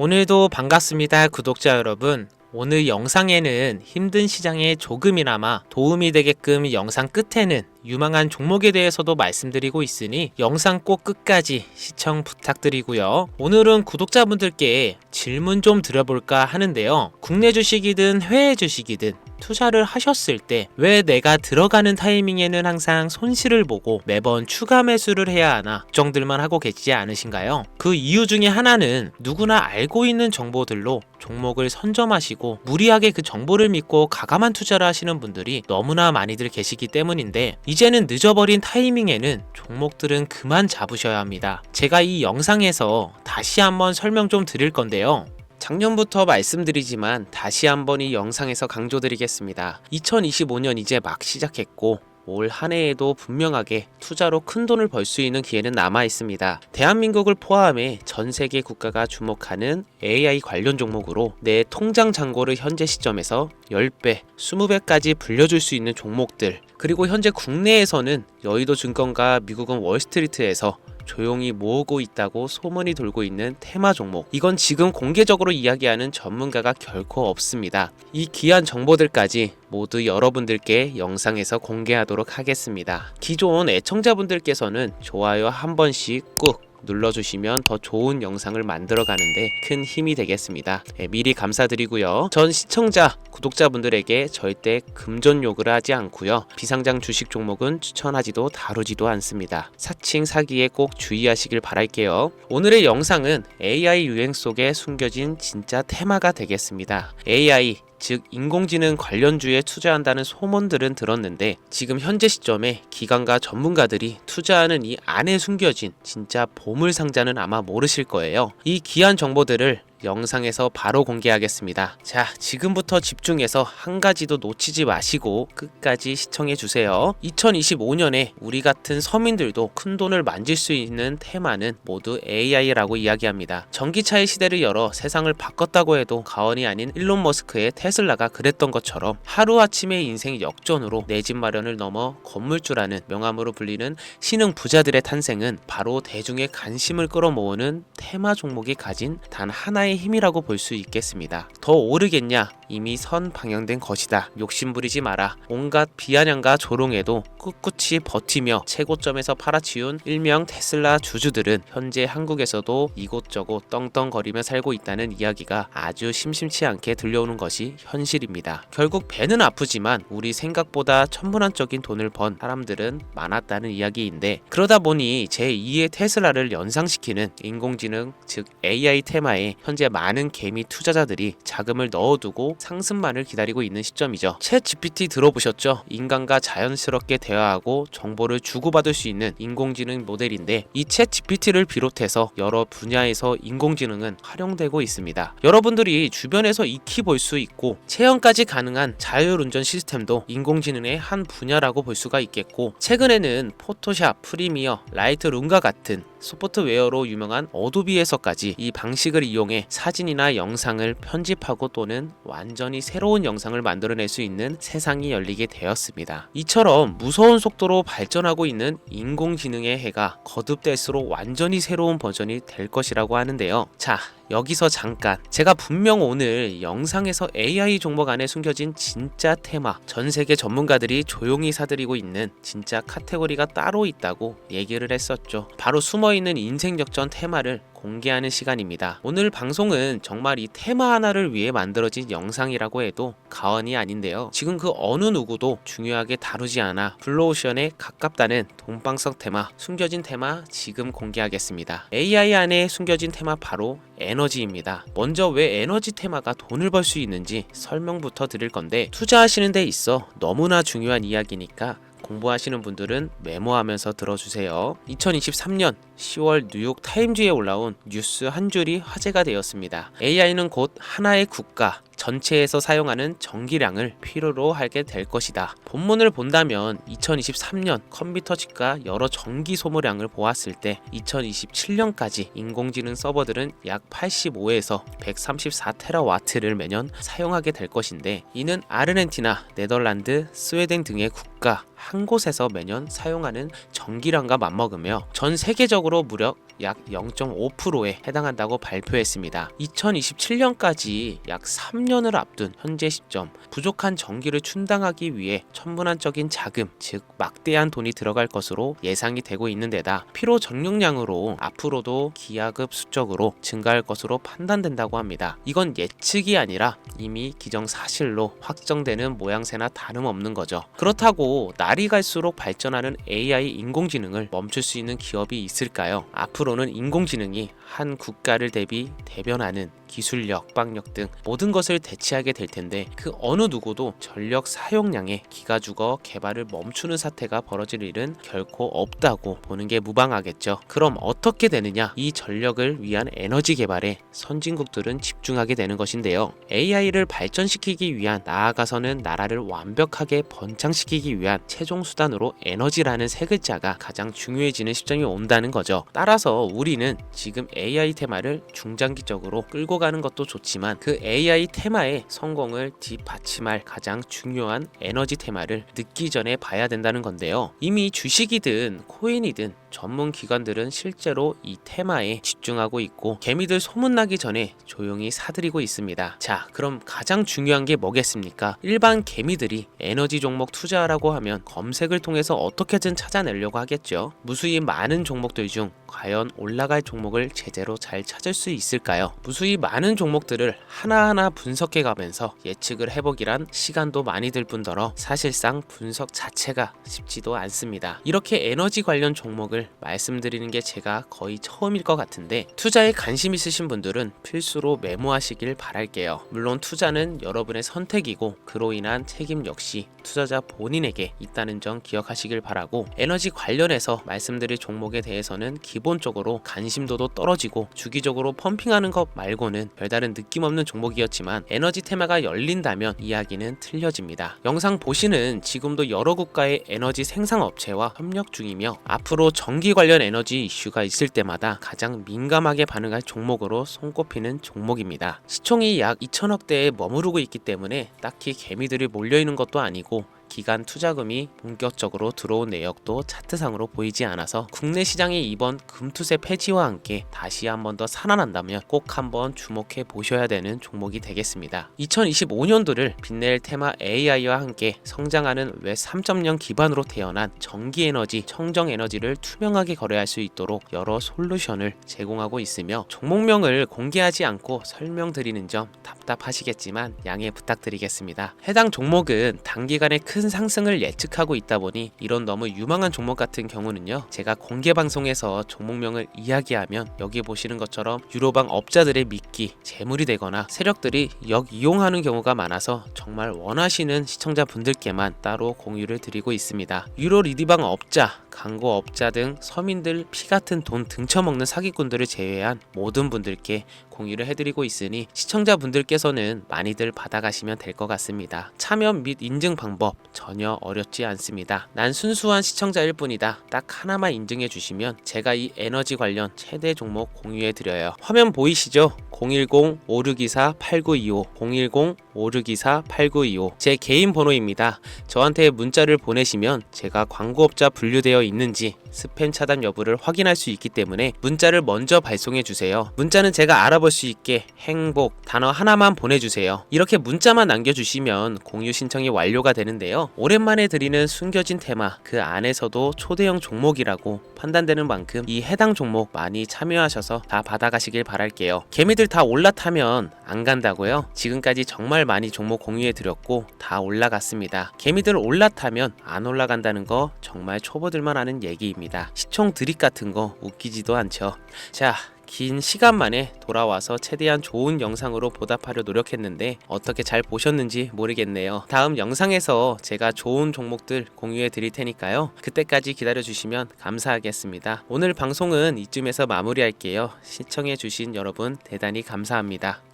오늘도 반갑습니다, 구독자 여러분. 오늘 영상에는 힘든 시장에 조금이나마 도움이 되게끔 영상 끝에는 유망한 종목에 대해서도 말씀드리고 있으니 영상 꼭 끝까지 시청 부탁드리고요. 오늘은 구독자분들께 질문 좀 드려볼까 하는데요. 국내 주식이든 해외 주식이든 투자를 하셨을 때 왜 내가 들어가는 타이밍에는 항상 손실을 보고 매번 추가 매수를 해야 하나 걱정들만 하고 계시지 않으신가요? 그 이유 중에 하나는 누구나 알고 있는 정보들로 종목을 선점하시고 무리하게 그 정보를 믿고 가감한 투자를 하시는 분들이 너무나 많이들 계시기 때문인데 이제는 늦어버린 타이밍에는 종목들은 그만 잡으셔야 합니다. 제가 이 영상에서 다시 한번 설명 좀 드릴 건데요. 작년부터 말씀드리지만 다시 한번 이 영상에서 강조드리겠습니다. 2025년 이제 막 시작했고 올 한 해에도 분명하게 투자로 큰 돈을 벌 수 있는 기회는 남아 있습니다. 대한민국을 포함해 전 세계 국가가 주목하는 AI 관련 종목으로 내 통장 잔고를 현재 시점에서 10배, 20배까지 불려줄 수 있는 종목들 그리고 현재 국내에서는 여의도 증권과 미국은 월스트리트에서 조용히 모으고 있다고 소문이 돌고 있는 테마 종목. 이건 지금 공개적으로 이야기하는 전문가가 결코 없습니다. 이 귀한 정보들까지 모두 여러분들께 영상에서 공개하도록 하겠습니다. 기존 애청자분들께서는 좋아요 한 번씩 꾹 눌러주시면 더 좋은 영상을 만들어 가는데 큰 힘이 되겠습니다. 예, 미리 감사드리고요. 전 시청자, 구독자분들에게 절대 금전 요구를 하지 않고요. 비상장 주식 종목은 추천하지도 다루지도 않습니다. 사칭 사기에 꼭 주의하시길 바랄게요. 오늘의 영상은 AI 유행 속에 숨겨진 진짜 테마가 되겠습니다. AI 즉 인공지능 관련주에 투자한다는 소문들은 들었는데 지금 현재 시점에 기관과 전문가들이 투자하는 이 안에 숨겨진 진짜 보물 상자는 아마 모르실 거예요. 이 귀한 정보들을 영상에서 바로 공개하겠습니다. 자, 지금부터 집중해서 한 가지도 놓치지 마시고 끝까지 시청해 주세요. 2025년에 우리 같은 서민들도 큰 돈을 만질 수 있는 테마는 모두 AI라고 이야기합니다. 전기차의 시대를 열어 세상을 바꿨다고 해도 가언이 아닌 일론 머스크의 테슬라가 그랬던 것처럼 하루아침에 인생 역전으로 내 집 마련을 넘어 건물주라는 명함으로 불리는 신흥 부자들의 탄생은 바로 대중의 관심을 끌어모으는 테마 종목이 가진 단 하나의 힘이라고 볼 수 있겠습니다. 더 오르겠냐? 이미 선 방향된 것이다. 욕심 부리지 마라. 온갖 비아냥과 조롱에도 꿋꿋이 버티며 최고점에서 팔아치운 일명 테슬라 주주들은 현재 한국에서도 이곳저곳 떵떵거리며 살고 있다는 이야기가 아주 심심치 않게 들려오는 것이 현실입니다. 결국 배는 아프지만 우리 생각보다 천문학적인 돈을 번 사람들은 많았다는 이야기인데 그러다 보니 제2의 테슬라를 연상시키는 인공지능 즉 AI 테마에 현재 많은 개미 투자자들이 자금을 넣어두고 상승만을 기다리고 있는 시점이죠. 챗 GPT 들어보셨죠? 인간과 자연스럽게 대화하고 정보를 주고받을 수 있는 인공지능 모델인데 이 챗 GPT를 비롯해서 여러 분야에서 인공지능은 활용되고 있습니다. 여러분들이 주변에서 익히 볼 수 있고 체험까지 가능한 자율운전 시스템도 인공지능의 한 분야라고 볼 수가 있겠고 최근에는 포토샵, 프리미어, 라이트룸과 같은 소프트웨어로 유명한 어도비에서까지 이 방식을 이용해 사진이나 영상을 편집하고 또는 완전히 새로운 영상을 만들어낼 수 있는 세상이 열리게 되었습니다. 이처럼 무서운 속도로 발전하고 있는 인공지능의 해가 거듭될수록 완전히 새로운 버전이 될 것이라고 하는데요. 자, 여기서 잠깐 제가 분명 오늘 영상에서 AI 종목 안에 숨겨진 진짜 테마 전 세계 전문가들이 조용히 사들이고 있는 진짜 카테고리가 따로 있다고 얘기를 했었죠. 바로 숨어 있는 인생 역전 테마를 공개하는 시간입니다. 오늘 방송은 정말 이 테마 하나를 위해 만들어진 영상이라고 해도 가언이 아닌데요. 지금 그 어느 누구도 중요하게 다루지 않아 블루오션에 가깝다는 동방석 테마, 숨겨진 테마 지금 공개하겠습니다. AI 안에 숨겨진 테마 바로 에너지입니다. 먼저 왜 에너지 테마가 돈을 벌 수 있는지 설명부터 드릴 건데 투자하시는 데 있어 너무나 중요한 이야기니까 공부하시는 분들은 메모하면서 들어주세요. 2023년 10월 뉴욕 타임즈에 올라온 뉴스 한 줄이 화제가 되었습니다. AI는 곧 하나의 국가, 전체에서 사용하는 전기량을 필요로 하게 될 것이다. 본문을 본다면 2023년 컴퓨터 칩과 여러 전기 소모량을 보았을 때 2027년까지 인공지능 서버들은 약 85에서 134 테라와트를 매년 사용하게 될 것인데 이는 아르헨티나, 네덜란드, 스웨덴 등의 국가 한 곳에서 매년 사용하는 전기량과 맞먹으며 전 세계적으로 무려 약 0.5%에 해당한다고 발표했습니다. 2027년까지 약 3년을 앞둔 현재 시점 부족한 전기를 충당하기 위해 천문학적인 자금, 즉 막대한 돈이 들어갈 것으로 예상이 되고 있는 데다 피로 전용량으로 앞으로도 기하급 수적으로 증가할 것으로 판단된다고 합니다. 이건 예측이 아니라 이미 기정사실로 확정되는 모양새나 다름없는 거죠. 그렇다고 날이 갈수록 발전하는 AI 인공지능을 멈출 수 있는 기업이 있을까요? 앞으로 는 인공지능이 한 국가를 대비 대변하는 기술력, 빵력 등 모든 것을 대체하게 될 텐데 그 어느 누구도 전력 사용량에 기가 죽어 개발을 멈추는 사태가 벌어질 일은 결코 없다고 보는 게 무방하겠죠. 그럼 어떻게 되느냐? 이 전력을 위한 에너지 개발에 선진국들은 집중하게 되는 것인데요. AI를 발전시키기 위한 나아가서는 나라를 완벽하게 번창시키기 위한 최종 수단으로 에너지라는 세 글자가 가장 중요해지는 시점이 온다는 거죠. 따라서 우리는 지금 AI 테마를 중장기적으로 끌고 가는 것도 좋지만 그 AI 테마의 성공을 뒷받침할 가장 중요한 에너지 테마를 늦기 전에 봐야 된다는 건데요. 이미 주식이든 코인이든 전문 기관들은 실제로 이 테마에 집중하고 있고 개미들 소문나기 전에 조용히 사들이고 있습니다. 자, 그럼 가장 중요한 게 뭐겠습니까? 일반 개미들이 에너지 종목 투자하라고 하면 검색을 통해서 어떻게든 찾아내려고 하겠죠. 무수히 많은 종목들 중 과연 올라갈 종목을 제 대로 잘 찾을 수 있을까요? 무수히 많은 종목들을 하나하나 분석해 가면서 예측을 해보기란 시간도 많이 들 뿐더러 사실상 분석 자체가 쉽지도 않습니다. 이렇게 에너지 관련 종목을 말씀드리는 게 제가 거의 처음일 것 같은데 투자에 관심 있으신 분들은 필수로 메모하시길 바랄게요. 물론 투자는 여러분의 선택이고 그로 인한 책임 역시 투자자 본인에게 있다는 점 기억하시길 바라고 에너지 관련해서 말씀드릴 종목에 대해서는 기본적으로 관심도도 떨어지 고 주기적으로 펌핑하는 것 말고는 별다른 느낌 없는 종목이었지만 에너지 테마가 열린다면 이야기는 틀려집니다. 영상 보시는 지금도 여러 국가의 에너지 생산 업체와 협력 중이며 앞으로 전기 관련 에너지 이슈가 있을 때마다 가장 민감하게 반응할 종목으로 손꼽히는 종목입니다. 시총이 약 2천억대에 머무르고 있기 때문에 딱히 개미들이 몰려있는 것도 아니고 기간 투자금이 본격적으로 들어온 내역도 차트상으로 보이지 않아서 국내 시장이 이번 금투세 폐지와 함께 다시 한번 더 살아난다면 꼭 한번 주목해 보셔야 되는 종목이 되겠습니다. 2025년도를 빛낼 테마 AI와 함께 성장하는 웹 3.0 기반으로 태어난 전기 에너지, 청정 에너지를 투명하게 거래할 수 있도록 여러 솔루션을 제공하고 있으며 종목명을 공개하지 않고 설명드리는 점 답답하시겠지만 양해 부탁드리겠습니다. 해당 종목은 단기간에 큰 상승을 예측하고 있다 보니 이런 너무 유망한 종목 같은 경우는요 제가 공개 방송에서 종목명을 이야기하면 여기 보시는 것처럼 유로방 업자들의 미끼 재물이 되거나 세력들이 역이용하는 경우가 많아서 정말 원하시는 시청자분들께만 따로 공유를 드리고 있습니다. 유로 리디방 업자, 광고 업자 등 서민들 피 같은 돈 등쳐먹는 사기꾼들을 제외한 모든 분들께 공유를 해드리고 있으니 시청자분들께서는 많이들 받아가시면 될 것 같습니다. 참여 및 인증 방법 전혀 어렵지 않습니다. 난 순수한 시청자일 뿐이다. 딱 하나만 인증해 주시면 제가 이 에너지 관련 최대 종목 공유해 드려요. 화면 보이시죠? 010-5624-8925 010-5624-8925 제 개인 번호입니다. 저한테 문자를 보내시면 제가 광고업자 분류되어 있는지 스팸 차단 여부를 확인할 수 있기 때문에 문자를 먼저 발송해 주세요. 문자는 제가 알아볼 수 있게 행복 단어 하나만 보내주세요. 이렇게 문자만 남겨주시면 공유 신청이 완료가 되는데요. 오랜만에 드리는 숨겨진 테마 그 안에서도 초대형 종목이라고 판단되는 만큼 이 해당 종목 많이 참여하셔서 다 받아가시길 바랄게요. 개미들 다 올라타면 안 간다고요? 지금까지 정말 많이 종목 공유해 드렸고 다 올라갔습니다. 개미들 올라타면 안 올라간다는 거 정말 초보들만 아는 얘기입니다. 시총 드립 같은 거 웃기지도 않죠. 자, 긴 시간 만에 돌아와서 최대한 좋은 영상으로 보답하려 노력했는데 어떻게 잘 보셨는지 모르겠네요. 다음 영상에서 제가 좋은 종목들 공유해 드릴 테니까요. 그때까지 기다려 주시면 감사하겠습니다. 오늘 방송은 이쯤에서 마무리할게요. 시청해 주신 여러분 대단히 감사합니다.